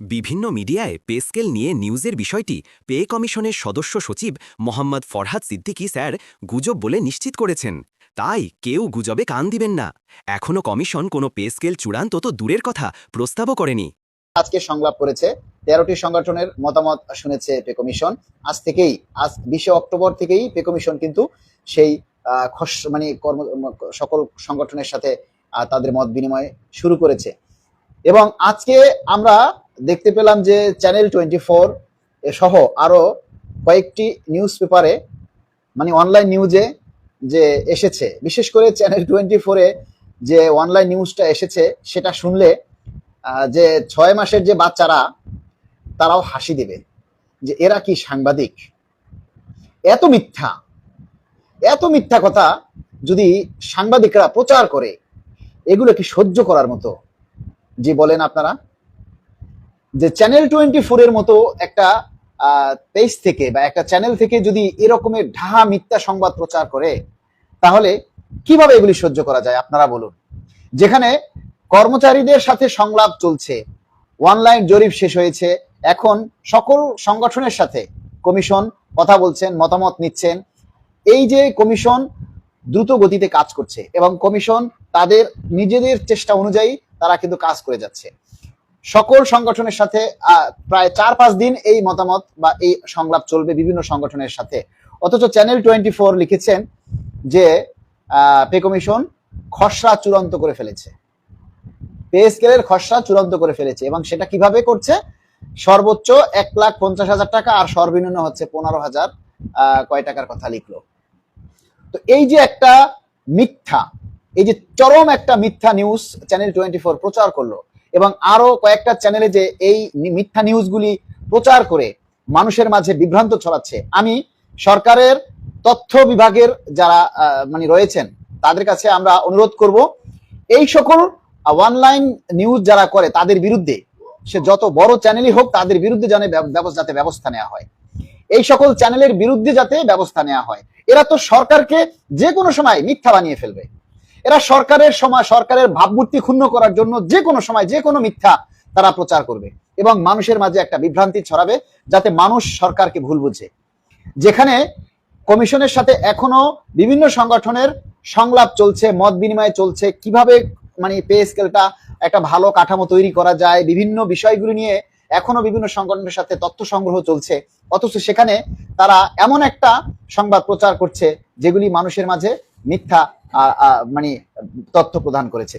বিভিন্ন মিডিয়ায় pay scale নিয়ে নিউজের বিষয়টি পে কমিশনের সদস্য সচিব মোহাম্মদ ফরহাদ সিদ্দিকী স্যার গুজব বলে নিশ্চিত করেছেন। তাই কেউ গুজবে কান দিবেন না। এখনও কমিশন কোনো পে স্কেল চূড়ান্ত তো দূরের কথা প্রস্তাবও করেনি। আজকে সংলাপ করেছে। তেরোটি সংগঠনের মতামত শুনেছে পে কমিশন। আজ থেকেই, আজ বিশে অক্টোবর থেকেই পে কমিশন কিন্তু সেই খস মানে কর্ম সকল সংগঠনের সাথে তাদের মত বিনিময় শুরু করেছে। এবং আজকে আমরা দেখতে পেলাম যে চ্যানেল টোয়েন্টি ফোর সহ আরও কয়েকটি নিউজ পেপারে মানে অনলাইন নিউজে যে এসেছে। বিশেষ করে চ্যানেল টোয়েন্টি ফোরে যে অনলাইন নিউজটা এসেছে, সেটা শুনলে যে ছয় মাসের যে বাচ্চারা, তারাও হাসি দেবে যে এরা কি সাংবাদিক? এত মিথ্যা। এত মিথ্যা কথা যদি সাংবাদিকরা প্রচার করে, এগুলো কি সহ্য করার মতো? যে বলেন আপনারা। যে চ্যানেল টোয়েন্টি ফোরের মতো একটা পেজ থেকে বা একটা চ্যানেল থেকে যদি এরকমের ঢাহা মিথ্যা সংবাদ প্রচার করে, তাহলে কীভাবে এগুলি সহ্য করা যায়? আপনারা বলুন। যেখানে কর্মচারীদের সাথে সংলাপ চলছে অনলাইন জরিপ শেষ হয়েছে, এখন সকল সংগঠনের সাথে কমিশন কথা বলছেন, মতামত নিচ্ছেন। এই যে কমিশন দ্রুত গতিতে কাজ করছে এবং কমিশন তাদের নিজেদের চেষ্টা অনুযায়ী তারা কিন্তু কাজ করে যাচ্ছে। সকল সংগঠনের সাথে প্রায় চার পাঁচ দিন এই মতামত বা এই সংলাপ চলবে বিভিন্ন সংগঠনের সাথে। অথচ চ্যানেল টোয়েন্টি ফোর লিখেছেন যে পে কমিশন খসড়া চূড়ান্ত করে ফেলেছে। পে স্কেলের খসড়া চূড়ান্ত করে ফেলেছে এবং সেটা কীভাবে করছে? সর্বোচ্চ এক লাখ পঞ্চাশ হাজার টাকা আর সর্বনিম্ন হচ্ছে পনেরো হাজার কয় টাকার কথা লিখলো। তো এই যে একটা মিথ্যা, এই যে চরম একটা মিথ্যা নিউজ চ্যানেল টোয়েন্টি ফোর প্রচার করল এবং আরও কয়েকটা চ্যানেলে যে এই মিথ্যা নিউজগুলি প্রচার করে মানুষের মাঝে বিভ্রান্ত ছড়াচ্ছে, আমি সরকারের তথ্য বিভাগের যারা মানে রয়েছেন, তাদের কাছে আমরা অনুরোধ করব, এই সকল অনলাইন নিউজ যারা করে তাদের বিরুদ্ধে, সে যত বড় চ্যানেলই হোক, তাদের বিরুদ্ধে জানে যাতে ব্যবস্থা নেওয়া হয়। এই সকল চ্যানেলের বিরুদ্ধে যাতে ব্যবস্থা নেওয়া হয়, এরা তো সরকারকে যে কোনো সময় মিথ্যা বানিয়ে ফেলবে। এরা সরকারের সময়, সরকারের ভাবমূর্তি ক্ষুণ্ণ করার জন্য যে কোনো সময়, যে কোনো মিথ্যা তারা প্রচার করবে এবং মানুষের মাঝে একটা বিভ্রান্তি ছড়াবে যাতে মানুষ সরকারকে ভুল বুঝে। যেখানে কমিশনের সাথে এখনও বিভিন্ন সংগঠনের সংলাপ চলছে, মত বিনিময় চলছে, কীভাবে মানে পে স্কেলটা একটা ভালো কাঠামো তৈরি করা যায়, বিভিন্ন বিষয়গুলি নিয়ে এখনও বিভিন্ন সংগঠনের সাথে তথ্য সংগ্রহ চলছে, অথচ সেখানে তারা এমন একটা সংবাদ প্রচার করছে যেগুলি মানুষের মাঝে মিথ্যা মানে তথ্য প্রদান করেছে।